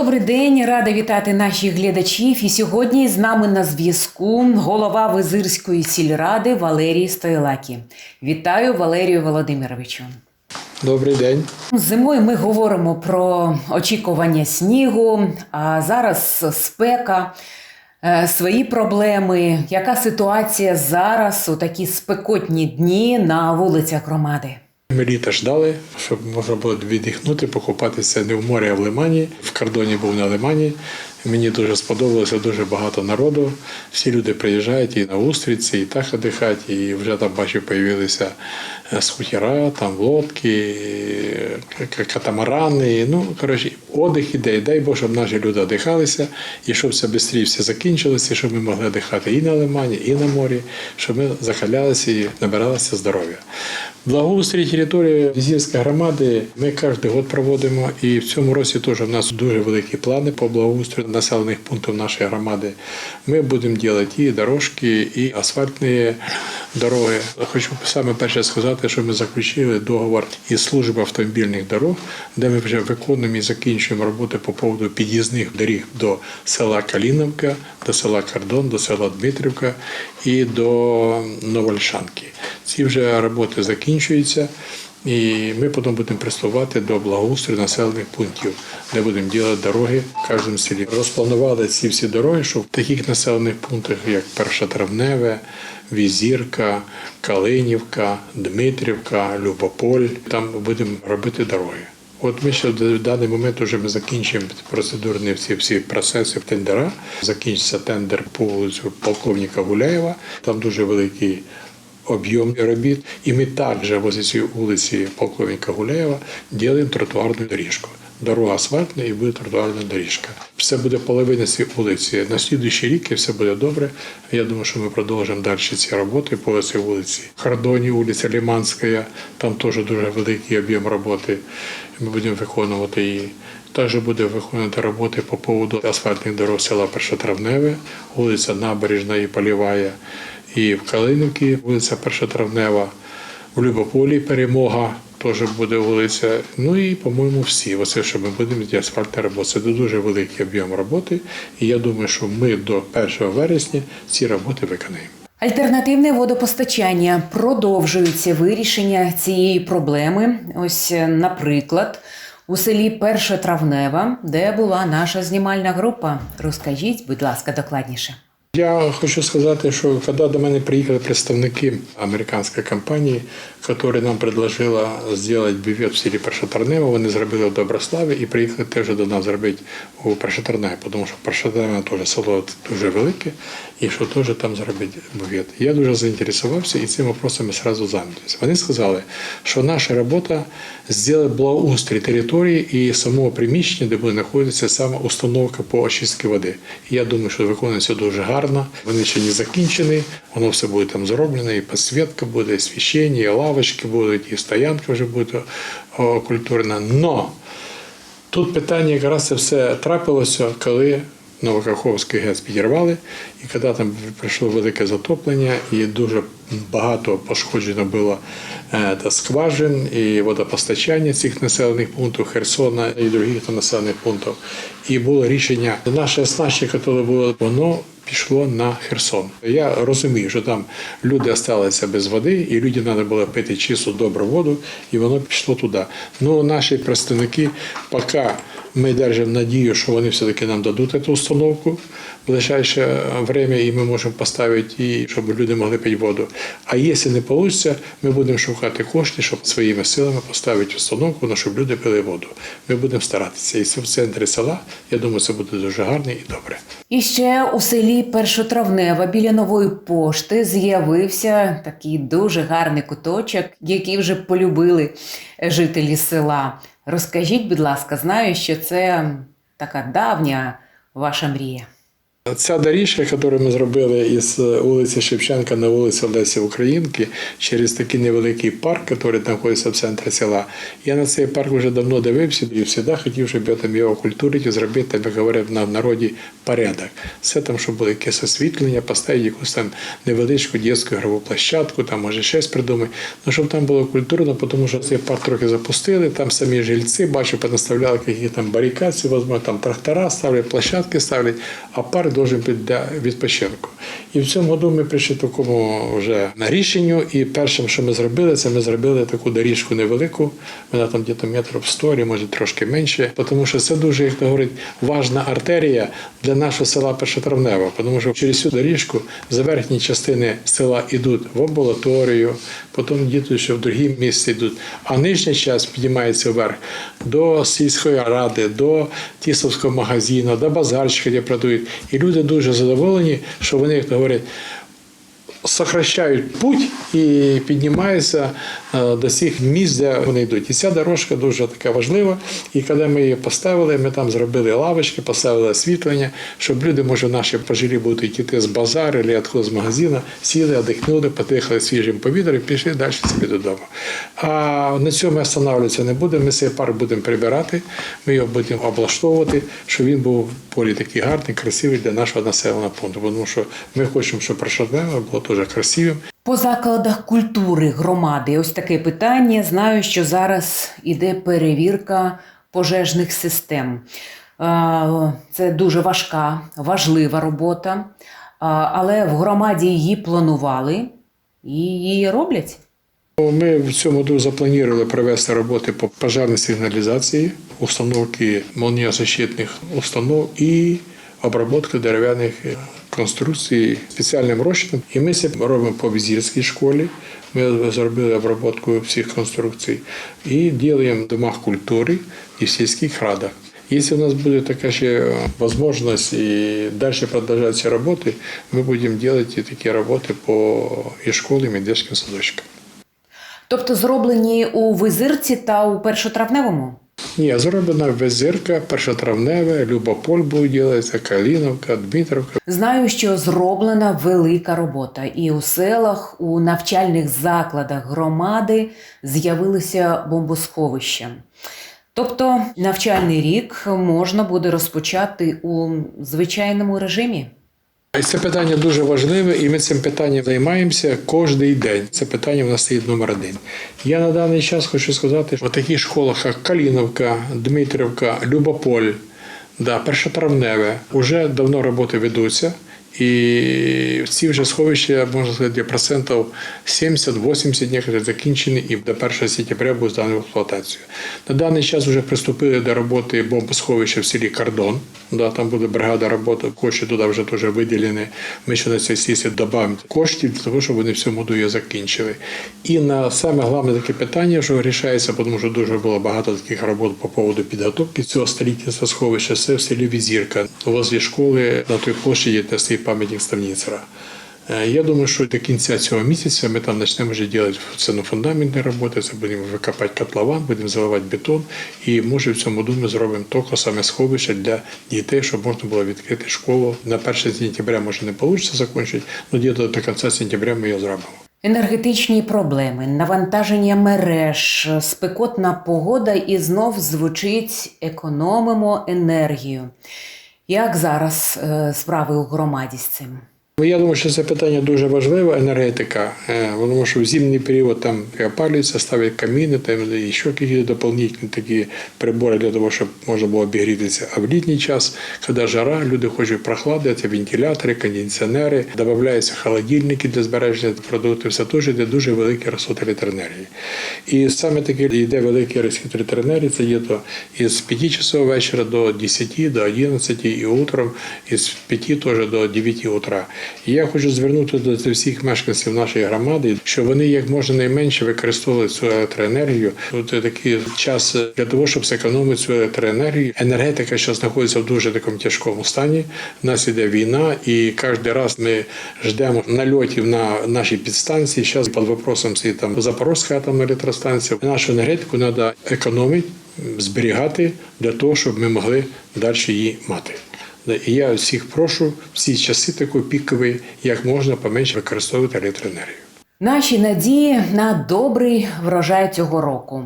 Добрий день, рада вітати наших глядачів. І сьогодні з нами на зв'язку голова Визирської сільради Валерій Стойлакі. Вітаю Валерію Володимировичу. Добрий день. Зимою ми говоримо про очікування снігу, а зараз спека, е, свої проблеми. Яка ситуація зараз у такі спекотні дні на вулицях громади? Ми літа ждали, щоб можна було віддихнути, покупатися не в морі, а в лимані. В кордоні був на лимані. Мені дуже сподобалося дуже багато народу. Всі люди приїжджають і на устриці, і так віддихають, і вже там бачу, появилися схутіра, там лодки, е, катамарани. Ну, коротше, отдих іде. Дай Бог, щоб наші люди віддихалися, і щоб це швидше все закінчилося, щоб ми могли дихати і на лимані, і на морі, щоб ми закалялися і набиралися здоров'я. Благоустрій території Візірської громади ми кожен год проводимо, і в цьому році теж у нас дуже великі плани по благоустрою населених пунктів нашої громади. Ми будемо робити і дорожки, і асфальтні дороги. Хочу саме перше сказати, що ми заключили договор із службою автомобільних дорог, де ми вже виконуємо і закінчуємо роботи по поводу під'їзних доріг до села Каліновка, до села Кордон, до села Дмитрівка і до Новольшанки. Ці вже роботи закінчуються. І ми потім будемо приступати до благоустрою населених пунктів, де будемо робити дороги в кожному селі. Розпланували ці всі дороги, щоб в таких населених пунктах, як Першотравневе, Візірка, Калинівка, Дмитрівка, Любополь, там будемо робити дороги. От ми ще в даний момент вже ми закінчимо процедурні всі всі процеси тендера. Закінчиться тендер по вулицю полковника Гуляєва. Там дуже великий об'єм робіт. І ми також возле цієї вулиці полковника Гуляєва робимо тротуарну доріжку. Дорога асфальтна і буде тротуарна доріжка. Все буде половина цієї вулиці. На слідуючий рік і все буде добре. Я думаю, що ми продовжимо далі ці роботи по цій вулиці. Хардоні, вулиця Ліманська, там теж дуже великий об'єм роботи. Ми будемо виконувати її. Також буде виконувати роботи по поводу асфальтних дорог села Першотравневе, вулиця Набережна і Полівая, і в Калинівці вулиця Першотравнева, в Любополі перемога. Теж буде вулиця. Ну і, по-моєму, всі. Оце, що ми будемо робити асфальтні роботи. Це дуже великий об'єм роботи. І я думаю, що ми до 1 вересня ці роботи виконаємо. Альтернативне водопостачання продовжується вирішення цієї проблеми. Ось, наприклад, у селі Першотравнева, де була наша знімальна група. Розкажіть, будь ласка, докладніше. Я хочу сказати, що коли до мене приїхали представники американської компанії, яка нам предложила зробити бювет в селі Першотарнево, вони зробили в Доброславі і приїхали теж до нас зробити у Першотарнево, тому що Першотарнево теж село дуже велике, і що теж там зробити бювет. Я дуже заінтересувався і цим вопросом одразу зайнялися. Вони сказали, що наша робота зробити благоустрій території і самого приміщення, де буде знаходитися саме установка по очистці води. І я думаю, що виконується дуже гарно. Вони ще не закінчені, воно все буде там зроблено, і підсвітка буде, і освіщення, і лавочки будуть, і стоянка вже буде окультурена. Но тут питання якраз це все трапилося, коли Новокаховський ГЕС підірвали, і коли там прийшло велике затоплення, і дуже багато пошкоджено було е, скважин і водопостачання цих населених пунктів Херсона і інших населених пунктів. І було рішення наше оснащення, яке було, воно пішло на Херсон. Я розумію, що там люди залишилися без води, і людям треба було пити чисту добру воду, і воно пішло туди. Ну, наші представники, поки ми держимо надію, що вони все-таки нам дадуть цю установку в ближайше время, і ми можемо поставити її, щоб люди могли пити воду. А якщо не вийде, ми будемо шукати кошти, щоб своїми силами поставити установку, ну, щоб люди пили воду. Ми будемо старатися. І це в центрі села, я думаю, це буде дуже гарно і добре. І ще у селі Першотравнева біля нової пошти з'явився такий дуже гарний куточок, який вже полюбили жителі села. Розкажіть, будь ласка, знаю, що це така давня ваша мрія. Ця доріжка, яку ми зробили із вулиці Шевченка на вулицю Лесі Українки через такий невеликий парк, який знаходиться в центрі села. Я на цей парк вже давно дивився і завжди хотів, щоб я там його культурити, зробити, як говорять на народі, порядок. Все там, щоб було якесь освітлення, поставити якусь там невеличку дитячу ігрову площадку, там може щось придумати. Ну, щоб там було культурно, тому що цей парк трохи запустили, там самі жильці, бачу, понаставляли які там барикади, там трактора ставлять, площадки ставлять, а парк должен бути для відпочинку. І в цьому году ми прийшли такому вже на рішенню. І першим, що ми зробили, це ми зробили таку доріжку невелику. Вона там десь метрів 100, може трошки менше. Тому що це дуже, як то говорить, важна артерія для нашого села Першотравнева. Тому що через цю доріжку за верхні частини села йдуть в амбулаторію, потім діти ще в другі місця йдуть. А нижня частина піднімається вверх до сільської ради, до тісовського магазину, до базарчика, де продають. І люди дуже задоволені, що вони, як то говорять, сокращають путь і піднімаються е, до цих місць, де вони йдуть. І ця дорожка дуже така важлива. І коли ми її поставили, ми там зробили лавочки, поставили освітлення, щоб люди, може, наші пожилі будуть йти з базару або з магазину, сіли, одихнули, подихали свіжим повітрям і пішли далі собі додому. А на цьому останавливатися не будемо. Ми цей парк будемо прибирати, ми його будемо облаштовувати, щоб він був полі такий гарний, красивий для нашого населеного пункту. Тому що ми хочемо, щоб Прошаднево було дуже красивим. По закладах культури громади ось таке питання. Знаю, що зараз іде перевірка пожежних систем. Е, Це дуже важка, важлива робота, Е, але в громаді її планували і її роблять. Ми в цьому году запланували провести роботи по пожежній сигналізації, установки молнієзащитних установ і обробки дерев'яних конструкцій спеціальним розчином. І ми це робимо по візірській школі. Ми зробили обробку всіх конструкцій і ділимо в домах культури і в сільських радах. Якщо у нас буде така ще можливість і далі продовжувати ці роботи, ми будемо робити такі роботи по і школам, і дитячим садочкам. Тобто зроблені у Визирці та у Першотравневому? Ні, зроблена Везирка, Першотравневе, Любополь робитися, Каліновка, Дмитровка. Знаю, що зроблена велика робота, і у селах, у навчальних закладах громади з'явилися бомбосховища. Тобто навчальний рік можна буде розпочати у звичайному режимі. І це питання дуже важливе, і ми цим питанням займаємося кожен день. Це питання в нас стоїть номер один. Я на даний час хочу сказати, що в таких школах, як Каліновка, Дмитрівка, Любополь, да, Першотравневе, вже давно роботи ведуться. І ці вже сховища, можна сказати, процентів 70-80 некоторі закінчені і до 1 сентября будуть здані в експлуатацію. На даний час вже приступили до роботи бомбосховища в селі Кордон. Да, там буде бригада роботи, кошти туди вже теж виділені. Ми ще на цій сесії додамо коштів для того, щоб вони в цьому году її закінчили. І на саме головне таке питання, що вирішається, тому що дуже було багато таких робот по поводу підготовки цього століття сховища, це в селі Візірка, возле школи на той площаді, де стоїть пам'ятник Ставніцера. Е, Я думаю, що до кінця цього місяця ми там почнемо вже робити фундаментні роботи, це будемо викопати котлован, будемо заливати бетон. І може в цьому году ми зробимо тільки саме сховище для дітей, щоб можна було відкрити школу. На 1 сентября може не вийде закінчити, але десь до кінця сентября ми його зробимо. Енергетичні проблеми, навантаження мереж, спекотна погода і знов звучить економимо енергію. Як зараз е, справи у громаді з цим? Ну, Я думаю, що це питання дуже важливе, енергетика, Е, тому що в зимній період там опалюються, ставлять каміни, там і ще якісь доповнительні такі прибори для того, щоб можна було обігрітися. А в літній час, коли жара, люди хочуть прохлади, це вентилятори, кондиціонери, додаються холодильники для збереження продуктів, все теж йде дуже великий розход електроенергії. І саме таки йде великий розхід електроенергії, це є то із 5 часов вечора до 10, до 11 і утром, із 5 теж до 9 утра. І я хочу звернути до всіх мешканців нашої громади, що вони як можна найменше використовували цю електроенергію. Тут такий час для того, щоб зекономити цю електроенергію. Енергетика зараз знаходиться в дуже такому тяжкому стані. У нас іде війна, і кожен раз ми ждемо нальотів на наші підстанції. Зараз під вопросом стоїть там Запорозька атомна електростанція. Нашу енергетику треба економити, зберігати для того, щоб ми могли далі її мати. І я всіх прошу в ці часи такої пікові, як можна поменше використовувати електроенергію. Наші надії на добрий врожай цього року.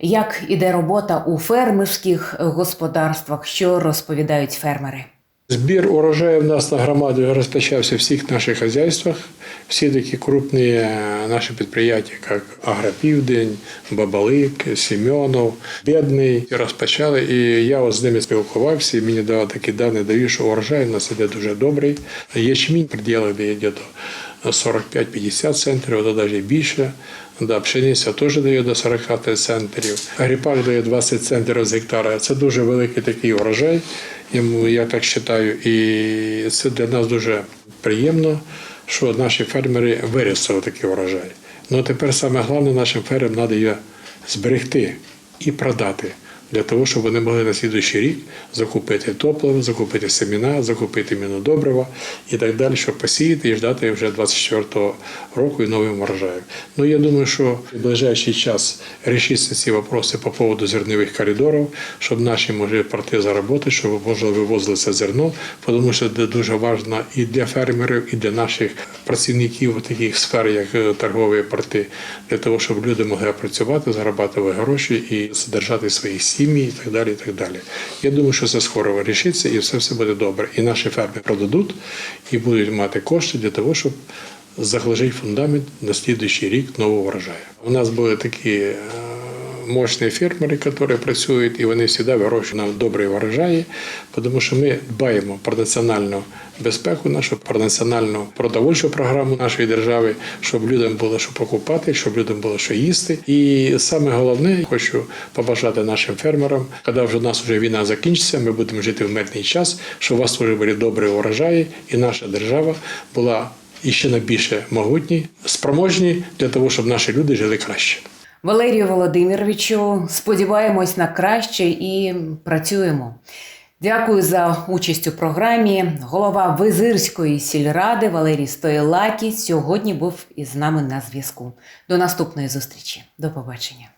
Як іде робота у фермерських господарствах, що розповідають фермери? Збір урожаю в нас на громаді розпочався в всіх наших хазяйствах. Всі такі крупні е, наші підприємства, як Агропівдень, Бабалик, Сім'онов, Бідний, розпочали. І я з ними спілкувався, і мені дали такі дані дають, що урожай у нас іде дуже добрий. Ячмінь приділили йде до 45-50 центрів, то навіть більше. Да, пшениця теж дає до 40 центрів. Гріпак дає 20 центрів з гектара. Це дуже великий такий урожай. Я так вважаю, і це для нас дуже приємно, що наші фермери виростили такий урожай. Ну тепер саме головне нашим фермерам треба його зберегти і продати. Для того, щоб вони могли на слідуючий рік закупити топливо, закупити семена, закупити мінодобрива і так далі, щоб посіяти і ждати вже 24-го року і новим урожаєм. Ну я думаю, що в ближайший час рішиться ці питання по поводу зернових коридорів, щоб наші могли пройти за роботи, щоб можна вивозили це зерно, тому що це дуже важливо і для фермерів, і для наших працівників у таких сфер, як е, торгові порти, для того, щоб люди могли працювати, заробляти гроші і содержати свої сім'ї і так далі. І так далі. Я думаю, що це скоро вирішиться і все, все буде добре. І наші ферми продадуть і будуть мати кошти для того, щоб заглажити фундамент на слідуючий рік нового врожаю. У нас були такі е, мощні фермери, які працюють, і вони завжди вирощують нам добрі врожаї, тому що ми дбаємо про національну безпеку, нашу про національну продовольчу програму нашої держави, щоб людям було що покупати, щоб людям було що їсти. І саме головне, хочу побажати нашим фермерам, коли вже у нас вже війна закінчиться, ми будемо жити в мирний час, щоб у вас теж були добрі урожаї, і наша держава була і ще на більше могутні, спроможні для того, щоб наші люди жили краще. Валерію Володимировичу, сподіваємось на краще і працюємо. Дякую за участь у програмі. Голова Визирської сільради Валерій Стоєлакі сьогодні був із нами на зв'язку. До наступної зустрічі. До побачення.